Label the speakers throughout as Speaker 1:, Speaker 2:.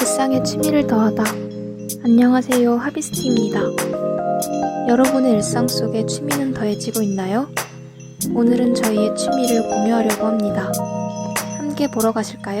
Speaker 1: 일상에 취미를 더하다. 안녕하세요, 하비스트입니다. 여러분의 일상 속에 취미는 더해지고 있나요? 오늘은 저희의 취미를 공유하려고 합니다. 함께 보러 가실까요?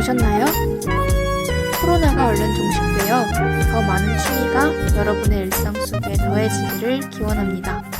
Speaker 1: 보셨나요? 코로나가 얼른 종식되어 더 많은 취미가 여러분의 일상 속에 더해지기를 기원합니다.